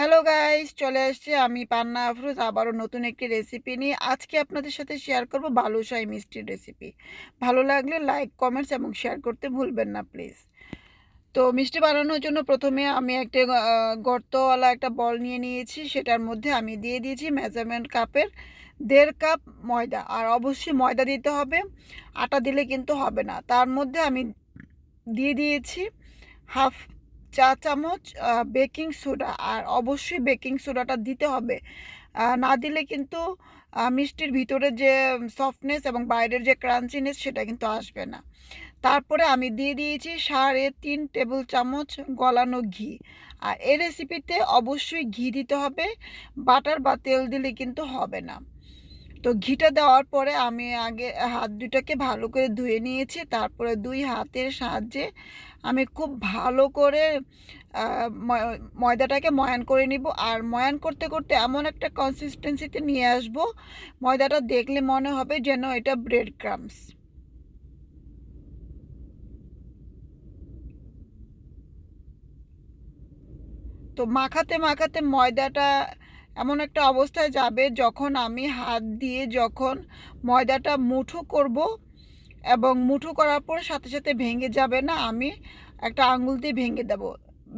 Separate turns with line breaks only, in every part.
Hello guys চলে আসছে আমি পান্না আফরোজ। আবারও নতুন একটি রেসিপি নিয়ে আজকে আপনাদের সাথে শেয়ার করব বালুশাহী মিষ্টির রেসিপি ভালো লাগলে লাইক কমেন্টস এবং শেয়ার করতে ভুলবেন না প্লিজ তো মিষ্টি বানানোর জন্য প্রথমে আমি একটা গর্তওয়ালা একটা বল নিয়ে নিয়েছি। সেটার মধ্যে আমি দিয়ে দিয়েছি মেজারমেন্ট কাপের দেড় কাপ ময়দা। আর অবশ্যই ময়দা দিতে হবে। আটা দিলে কিন্তু হবে না। তার মধ্যে আমি দিয়ে দিয়েছি হাফ চা চামচ বেকিং সোডা আর অবশ্যই বেকিং সোডাটা দিতে হবে। না দিলে কিন্তু মিষ্টির ভিতরে যে সফটনেস এবং বাইরের যে ক্রাঞ্চিনেস সেটা কিন্তু আসবে না। তারপরে আমি দিয়ে দিয়েছি সাড়ে তিন টেবিল চামচ গলানো ঘি। আর এই রেসিপিতে অবশ্যই ঘি দিতে হবে। বাটার বা তেল দিলে কিন্তু হবে না। তো ঘিটা দেওয়ার পরে আমি আগে হাত দুটাকে ভালো করে ধুয়ে নিয়েছি, তারপরে দুই হাতের সাহায্যে আমি খুব ভালো করে ময়দাটাকে ময়ান করে নিব। আর ময়ান করতে করতে এমন একটা কনসিস্টেন্সিতে নিয়ে আসব, ময়দাটা দেখলে মনে হবে যেন এটা ব্রেড ক্রামস তো মাখাতে মাখাতে ময়দাটা এমন একটা অবস্থায় যাবে যখন আমি হাত দিয়ে যখন ময়দাটা মুঠো করব এবং মুঠো করার পর সাথে সাথে ভেঙে যাবে না, আমি একটা আঙুল দিয়ে ভেঙে দেব,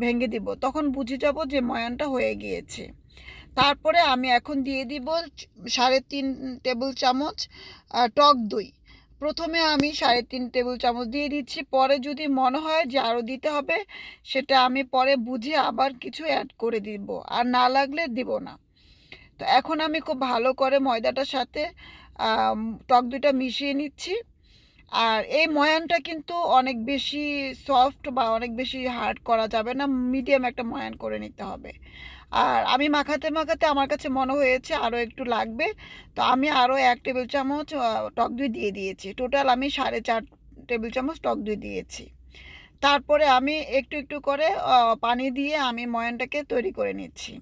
ভেঙে দিব। তখন বুঝে যাব যে ময়ানটা হয়ে গিয়েছে। তারপরে আমি এখন দিয়ে দিব সাড়ে তিন টেবিল চামচ টক দই। প্রথমে আমি সাড়ে তিন টেবিল চামচ দিয়ে দিচ্ছি। পরে যদি মনে হয় যে আরও দিতে হবে, সেটা আমি পরে বুঝে আবার কিছু অ্যাড করে দিব। আর না লাগলে দিব না। তো এখন আমি খুব ভালো করে ময়দাটার সাথে টক দুটা মিশিয়ে নিচ্ছি। আর এই ময়ানটা কিন্তু অনেক বেশি সফট বা অনেক বেশি হার্ড করা যাবে না মিডিয়াম একটা ময়ান করে নিতে হবে। আর আমি মাখাতে মাখাতে আমার কাছে মনে হয়েছে আরও একটু লাগবে, তো আমি আরও এক টেবিল চামচ টক দই দিয়ে দিয়েছি। টোটাল আমি সাড়ে চার টেবিল চামচ টক দই দিয়েছি। তারপরে আমি একটু একটু করে পানি দিয়ে আমি ময়ানটাকে তৈরি করে নিচ্ছি।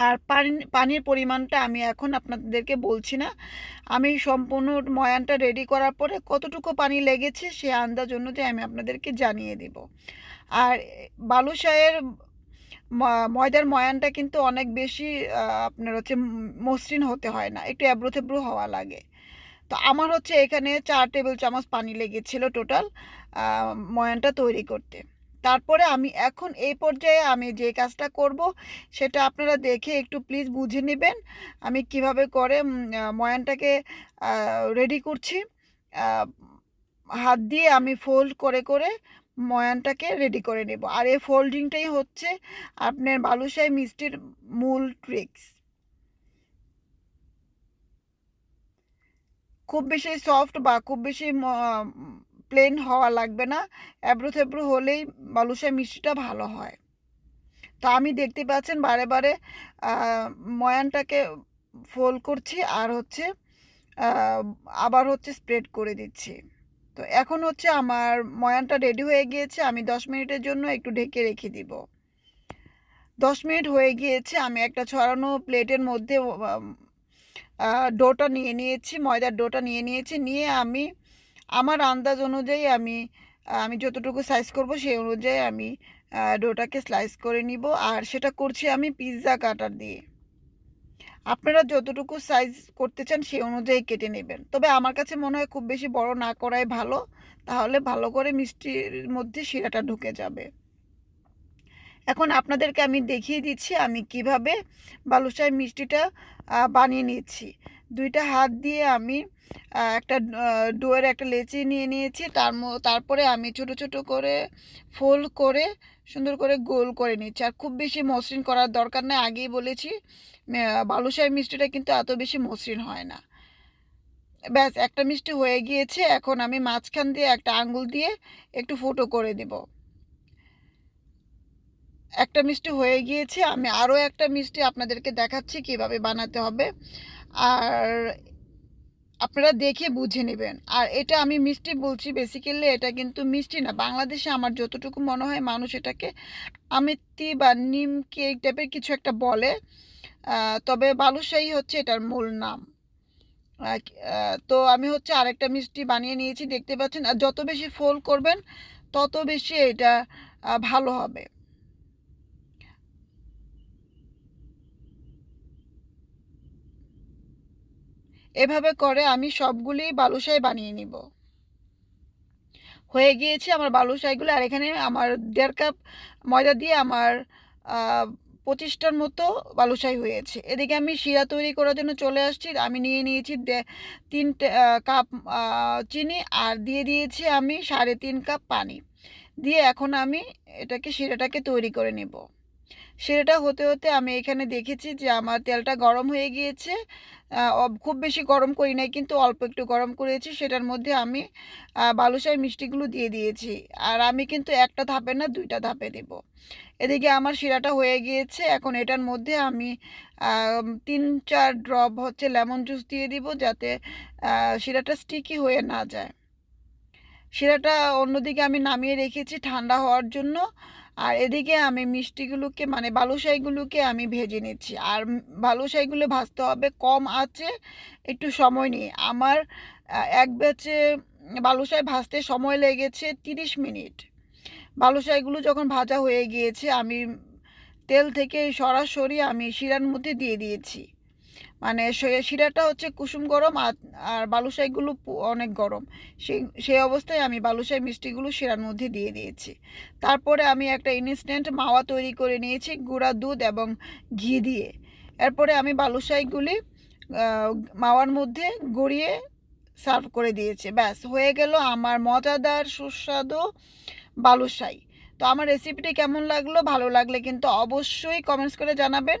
আর পানি, পানির পরিমাণটা আমি এখন আপনাদেরকে বলছি না। আমি সম্পূর্ণ ময়ানটা রেডি করার পরে কতটুকু পানি লেগেছে সে আন্দাজ অনুযায়ী আমি আপনাদেরকে জানিয়ে দিব। আর বালুশাহের ময়দার ময়ানটা কিন্তু অনেক বেশি আপনার হচ্ছে মসৃণ হতে হয় না, একটু এবড়ো থেবড়ো হওয়া লাগে। তো আমার হচ্ছে এখানে চার টেবিল চামচ পানি লেগেছিল টোটাল ময়ানটা তৈরি করতে। তারপরে আমি এখন এই পর্যায়ে আমি যে কাজটা করব, সেটা আপনারা দেখে একটু প্লিজ বুঝে নেবেন। আমি কীভাবে করে ময়ানটাকে রেডি করছি। হাত দিয়ে আমি ফোল্ড করে করে ময়ানটাকে রেডি করে নেব। আর এই ফোল্ডিংটাই হচ্ছে আপনার বালুশাহী মিষ্টির মূল ট্রিক্স খুব বেশি সফট বা খুব বেশি প্লেন হওয়া লাগবে না। এবড়ো থেবড়ো হলেই বালুশাহী মিষ্টিটা ভালো হয়। তো আমি দেখতে পাচ্ছেন বারে বারে ময়ানটাকে ফোল্ড করছি আর হচ্ছে আবার হচ্ছে স্প্রেড করে দিচ্ছি। তো এখন হচ্ছে আমার ময়ানটা রেডি হয়ে গিয়েছে, আমি দশ মিনিটের জন্য একটু ঢেকে রেখে দিব। দশ মিনিট হয়ে গিয়েছে, আমি একটা ছড়ানো প্লেটের মধ্যে ডোটা নিয়ে নিয়েছি, ময়দার ডোটা নিয়ে নিয়েছি, নিয়ে আমি আমার আন্দাজ অনুযায়ী আমি আমি যতটুকু সাইজ করব সেই অনুযায়ী আমি ডোটাকে স্লাইস করে নিব। আর সেটা করছি আমি পিৎজা কাটার দিয়ে। আপনারা যতটুকু সাইজ করতে চান সেই অনুযায়ী কেটে নেবেন। তবে আমার কাছে মনে হয় খুব বেশি বড় না করাই ভালো। তাহলে ভালো করে মিষ্টির মধ্যে শিরাটা ঢুকে যাবে। এখন আপনাদেরকে আমি দেখিয়ে দিচ্ছি আমি কীভাবে বালুশাহী মিষ্টিটা বানিয়ে নিচ্ছি। দুইটা হাত দিয়ে আমি একটা ডোয়ের একটা লেচি নিয়ে নিয়েছি। তার তারপরে আমি ছোট ছোট করে ফোল্ড করে সুন্দর করে গোল করে নিচ্ছি। আর খুব বেশি মসৃণ করার দরকার নেই। আগেই বলেছি বালুশাহী মিষ্টিটা কিন্তু এত বেশি মসৃণ হয় না। ব্যাস, একটা মিষ্টি হয়ে গিয়েছে। এখন আমি মাঝখান দিয়ে একটা আঙ্গুল দিয়ে একটু ফুটো করে দেব। একটা মিষ্টি হয়ে গিয়েছে। আমি আরও একটা মিষ্টি আপনাদেরকে দেখাচ্ছি কীভাবে বানাতে হবে। আর আপনারা দেখে বুঝে নেবেন। আর এটা আমি মিষ্টি বলছি বেসিক্যালি এটা কিন্তু মিষ্টি না। বাংলাদেশে আমার যতটুকু মনে হয় মানুষ এটাকে আমিত্তি বা নিমকি এই টাইপের কিছু একটা বলে। তবে বালুশাহী হচ্ছে এটার মূল নাম। তো আমি হচ্ছে আরেকটা মিষ্টি বানিয়ে নিয়েছি, দেখতে পাচ্ছেন। আর যত বেশি ফোল্ড করবেন, তত বেশি এটা ভালো হবে। এভাবে করে আমি সবগুলি বালুশাই বানিয়ে নিব। হয়ে গিয়েছে আমার বালুশাইগুলো আর এখানে আমার দেড় কাপ ময়দা দিয়ে আমার পঁচিশটার মতো বালুশাই হয়েছে। এদিকে আমি শিরা তৈরি করার জন্য চলে আসছি। আমি নিয়ে নিয়েছি দে- তিন কাপ চিনি আর দিয়ে দিয়েছি আমি সাড়ে তিন কাপ পানি। দিয়ে এখন আমি এটাকে, শিরাটাকে তৈরি করে নেব। শিরাটা হতে হতে আমি এখানে দেখেছি যে আমার তেলটা গরম হয়ে গিয়েছে। খুব বেশি গরম করি নাই, কিন্তু অল্প একটু গরম করেছি। সেটার মধ্যে আমি বালুশাই মিষ্টিগুলো দিয়ে দিয়েছি। আর আমি কিন্তু একটা ধাপে না, দুইটা ধাপে দেব। এদিকে আমার শিরাটা হয়ে গিয়েছে। এখন এটার মধ্যে আমি তিন, চার ড্রপ হচ্ছে লেমন জুস দিয়ে দিব যাতে শিরাটা স্টিকি হয়ে না যায়। শিরাটা অন্যদিকে আমি নামিয়ে রেখেছি ঠান্ডা হওয়ার জন্য। আর এদিকে আমি মিষ্টিগুলোকে মানে বালুশাইগুলোকে আমি ভেজে নিচ্ছি। আর বালুশাইগুলো ভাজতে হবে, কম আছে, একটু সময় নিয়ে। আমার এক ব্যাচে বালুশাই ভাজতে সময় লেগেছে তিরিশ মিনিট। বালুশাইগুলো যখন ভাজা হয়ে গিয়েছে, আমি তেল থেকে সরাসরি আমি শিরার মধ্যে দিয়ে দিয়েছি। মানে শিরাটা হচ্ছে কুসুম গরম আর বালুশাইগুলো অনেক গরম। সেই সেই অবস্থায় আমি বালুশাই মিষ্টিগুলো শিরার মধ্যে দিয়ে দিয়েছি। তারপরে আমি একটা ইনস্ট্যান্ট মাওয়া তৈরি করে নিয়েছি, গুঁড়া দুধ এবং ঘি দিয়ে। এরপরে আমি বালুশাইগুলি মাওয়ার মধ্যে গড়িয়ে সার্ভ করে দিয়েছি। ব্যাস, হয়ে গেল আমার মজাদার সুস্বাদু বালুশাই তো আমার রেসিপিটি কেমন লাগল, ভালো লাগলে কিন্তু অবশ্যই কমেন্টস করে জানাবেন।